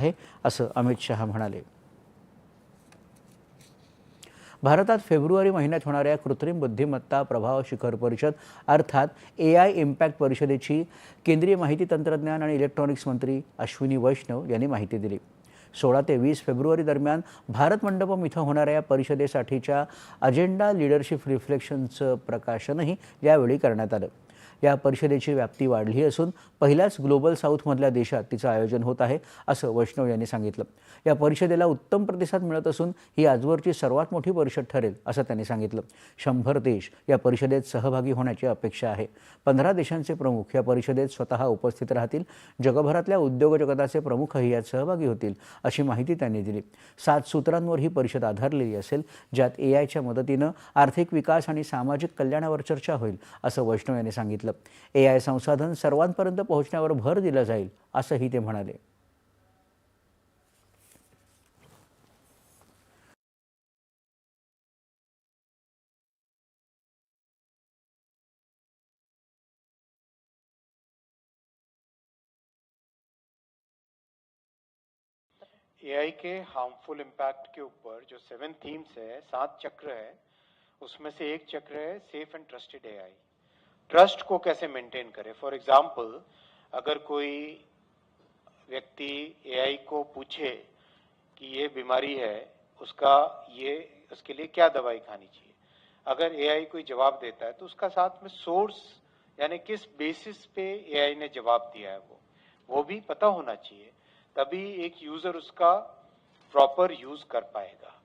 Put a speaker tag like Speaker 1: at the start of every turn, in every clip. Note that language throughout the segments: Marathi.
Speaker 1: आहे असं अमित शहा म्हणाले. भारतात फेब्रुवारी महिन्यात होणाऱ्या कृत्रिम बुद्धिमत्ता प्रभाव शिखर परिषद अर्थात ए आय इम्पॅक्ट परिषदेची केंद्रीय माहिती तंत्रज्ञान आणि इलेक्ट्रॉनिक्स मंत्री अश्विनी वैष्णव यांनी माहिती दिली. सोळा ते वीस फेब्रुवारी दरम्यान भारत मंडपम इथं होणाऱ्या या परिषदेसाठीच्या अजेंडा लिडरशिप रिफ्लेक्शनचं प्रकाशनही यावेळी करण्यात आलं. या परिषदेची व्याप्ती वाढली असून पहिल्याच ग्लोबल साऊथमधल्या देशात तिचं आयोजन होत आहे असं वैष्णव यांनी सांगितलं. या परिषदेला उत्तम प्रतिसाद मिळत असून ही आजवरची सर्वात मोठी परिषद ठरेल असं त्यांनी सांगितलं. शंभर देश या परिषदेत सहभागी होण्याची अपेक्षा आहे. पंधरा देशांचे प्रमुख या परिषदेत स्वतः उपस्थित राहतील. जगभरातल्या उद्योग जगताचे प्रमुखही यात सहभागी होतील अशी माहिती त्यांनी दिली. सात सूत्रांवर ही परिषद आधारलेली असेल ज्यात ए आयच्या मदतीनं आर्थिक विकास आणि सामाजिक कल्याणावर चर्चा होईल असं वैष्णव यांनी सांगितलं. ए आय संसाधन सर्वांपर्यंत पोहोचण्यावर भर दिला जाईल असंही ते म्हणाले.
Speaker 2: एआई के हार्मफुल इम्पैक्ट के ऊपर जो सेवन थीम्स है सात चक्र है उसमें से एक चक्र है safe and trusted AI trust को कैसे मेंटेन करें? फॉर एग्जांपल अगर कोई व्यक्ति एआई को पूछे कि ये बीमारी है, उसका ये, उसके लिए क्या दवाई खानी चाहिए? अगर एआई कोई जवाब देता है तो उसका साथ में सोर्स यानी किस बेसिस पे एआई ने जवाब दिया है वो वो भी पता होना चाहिए। तभी एक यूज़र उसका प्रॉपर यूज़ कर पाएगा।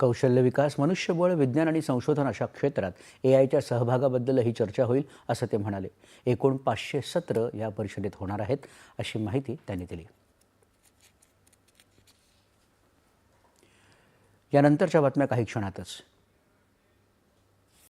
Speaker 1: कौशल्य विकास मनुष्यबळ विज्ञान आणि संशोधन अशा क्षेत्रात ए आयच्या सहभागाबद्दलही चर्चा होईल असं ते म्हणाले. एकूण पाचशे सत्र या परिषदेत होणार आहेत अशी माहिती त्यांनी दिली. यानंतरच्या बातम्या काही क्षणातच.